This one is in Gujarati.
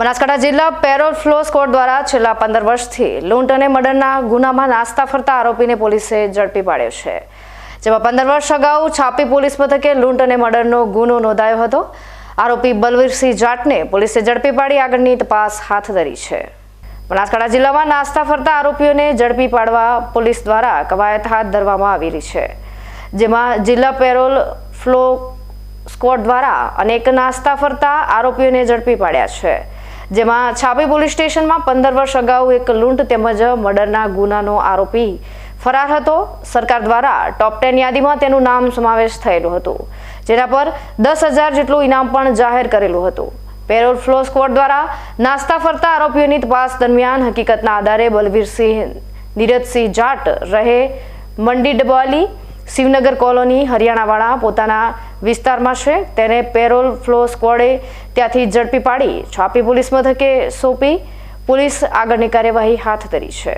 બનાસકાંઠા જિલ્લા પેરોલ ફ્લો સ્કોડ દ્વારા છેલ્લા પંદર વર્ષથી લૂંટ અને મર્ડરના ગુનામાં નાસ્તા ફરતા આરોપીને પોલીસે ઝડપી પાડ્યો છે. જેમાં પંદર વર્ષ અગાઉ છાપી પોલીસ મથકે લૂંટ અને મર્ડરનો ગુનો નોંધાયો હતો. આરોપી બલવીરસિંહ જાટને પોલીસે ઝડપી પાડી આગળની તપાસ હાથ ધરી છે. બનાસકાંઠા જિલ્લામાં નાસ્તા ફરતા આરોપીઓને ઝડપી પાડવા પોલીસ દ્વારા કવાયત હાથ ધરવામાં આવી રહી છે. જેમાં જિલ્લા પેરોલ ફ્લો સ્કોડ દ્વારા અનેક નાસ્તા ફરતા આરોપીઓને ઝડપી પાડ્યા છે. જેમાં છાપી પોલીસ સ્ટેશનમાં પંદર વર્ષ અગાઉ એક લૂંટ તેમજ મર્ડરના ગુનાનો આરોપી ફરાર હતો. સરકાર દ્વારા ટોપ ટેન યાદીમાં તેનું નામ સમાવેશ થયેલું હતું, જેના પર દસ હજાર જેટલું ઇનામ પણ જાહેર કરેલું હતું. પેરોલ ફ્લો સ્કવોડ દ્વારા નાસ્તા ફરતા આરોપીઓની તપાસ દરમિયાન હકીકતના આધારે બલવીરસિંહ, નીરજસિંહ જાટ રહે મંડી ડબાલી શિવનગર કોલોની હરિયાણાવાળા પોતાના વિસ્તારમાં છે. તેને પેરોલ ફ્લો સ્કોડે ત્યાંથી ઝડપી પાડી છાપી પોલીસ મથકે સોંપી. પોલીસ આગળની કાર્યવાહી હાથ ધરી છે.